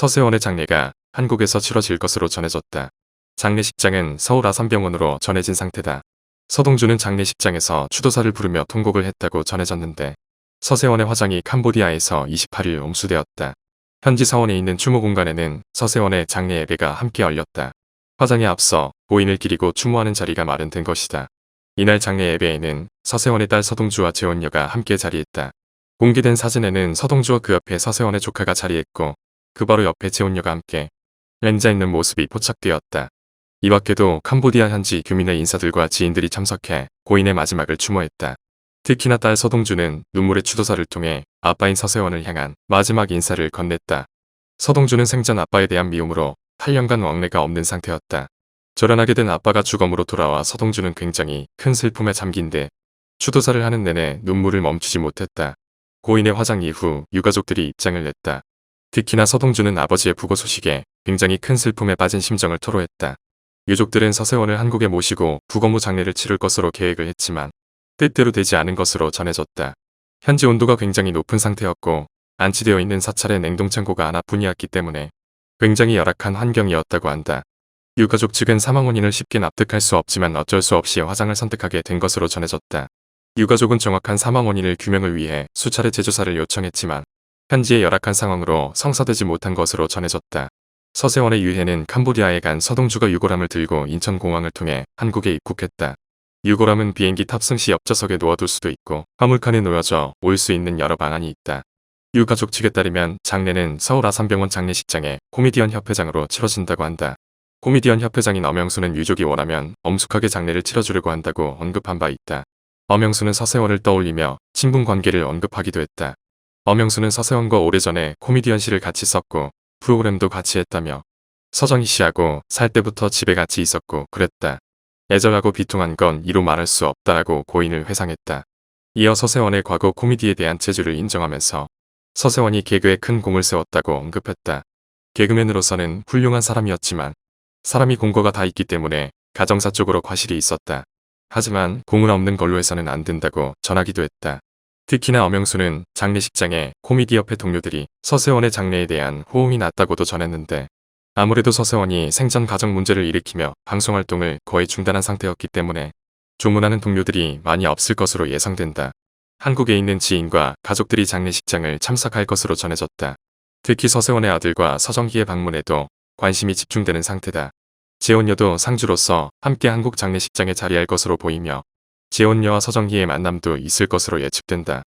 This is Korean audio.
서세원의 장례가 한국에서 치러질 것으로 전해졌다. 장례식장은 서울 아산병원으로 전해진 상태다. 서동주는 장례식장에서 추도사를 부르며 통곡을 했다고 전해졌는데 서세원의 화장이 캄보디아에서 28일 옴수되었다. 현지 사원에 있는 추모 공간에는 서세원의 장례 예배가 함께 열렸다. 화장에 앞서 고인을 기리고 추모하는 자리가 마련된 것이다. 이날 장례 예배에는 서세원의 딸 서동주와 재원녀가 함께 자리했다. 공개된 사진에는 서동주와 그 옆에 서세원의 조카가 자리했고 그 바로 옆에 재원녀가 함께 앉아 있는 모습이 포착되었다. 이 밖에도 캄보디아 현지 교민의 인사들과 지인들이 참석해 고인의 마지막을 추모했다. 특히나 딸 서동주는 눈물의 추도사를 통해 아빠인 서세원을 향한 마지막 인사를 건넸다. 서동주는 생전 아빠에 대한 미움으로 8년간 왕래가 없는 상태였다. 절연하게 된 아빠가 주검으로 돌아와 서동주는 굉장히 큰 슬픔에 잠긴 데 추도사를 하는 내내 눈물을 멈추지 못했다. 고인의 화장 이후 유가족들이 입장을 냈다. 특히나 서동주는 아버지의 부고 소식에 굉장히 큰 슬픔에 빠진 심정을 토로했다. 유족들은 서세원을 한국에 모시고 부검 후 장례를 치를 것으로 계획을 했지만 뜻대로 되지 않은 것으로 전해졌다. 현지 온도가 굉장히 높은 상태였고 안치되어 있는 사찰의 냉동창고가 하나뿐이었기 때문에 굉장히 열악한 환경이었다고 한다. 유가족 측은 사망 원인을 쉽게 납득할 수 없지만 어쩔 수 없이 화장을 선택하게 된 것으로 전해졌다. 유가족은 정확한 사망 원인을 규명을 위해 수차례 재조사를 요청했지만 현지의 열악한 상황으로 성사되지 못한 것으로 전해졌다. 서세원의 유해는 캄보디아에 간 서동주가 유골함을 들고 인천공항을 통해 한국에 입국했다. 유골함은 비행기 탑승 시 옆좌석에 놓아둘 수도 있고 화물칸에 놓여져 올 수 있는 여러 방안이 있다. 유가족 측에 따르면 장례는 서울 아산병원 장례식장에 코미디언 협회장으로 치러진다고 한다. 코미디언 협회장인 엄영수는 유족이 원하면 엄숙하게 장례를 치러주려고 한다고 언급한 바 있다. 엄영수는 서세원을 떠올리며 친분 관계를 언급하기도 했다. 엄영수는 서세원과 오래전에 코미디언 시를 같이 썼고 프로그램도 같이 했다며 서정희 씨하고 살 때부터 집에 같이 있었고 그랬다. 애절하고 비통한 건 이루 말할 수 없다라고 고인을 회상했다. 이어 서세원의 과거 코미디에 대한 재주를 인정하면서 서세원이 개그에 큰 공을 세웠다고 언급했다. 개그맨으로서는 훌륭한 사람이었지만 사람이 공거가 다 있기 때문에 가정사 쪽으로 과실이 있었다. 하지만 공은 없는 걸로 해서는 안 된다고 전하기도 했다. 특히나 엄영수는 장례식장에 코미디협회 동료들이 서세원의 장례에 대한 호응이 낮다고도 전했는데 아무래도 서세원이 생전 가정 문제를 일으키며 방송활동을 거의 중단한 상태였기 때문에 조문하는 동료들이 많이 없을 것으로 예상된다. 한국에 있는 지인과 가족들이 장례식장을 참석할 것으로 전해졌다. 특히 서세원의 아들과 서정희의 방문에도 관심이 집중되는 상태다. 재혼녀도 상주로서 함께 한국 장례식장에 자리할 것으로 보이며 재혼녀와 서정희의 만남도 있을 것으로 예측된다.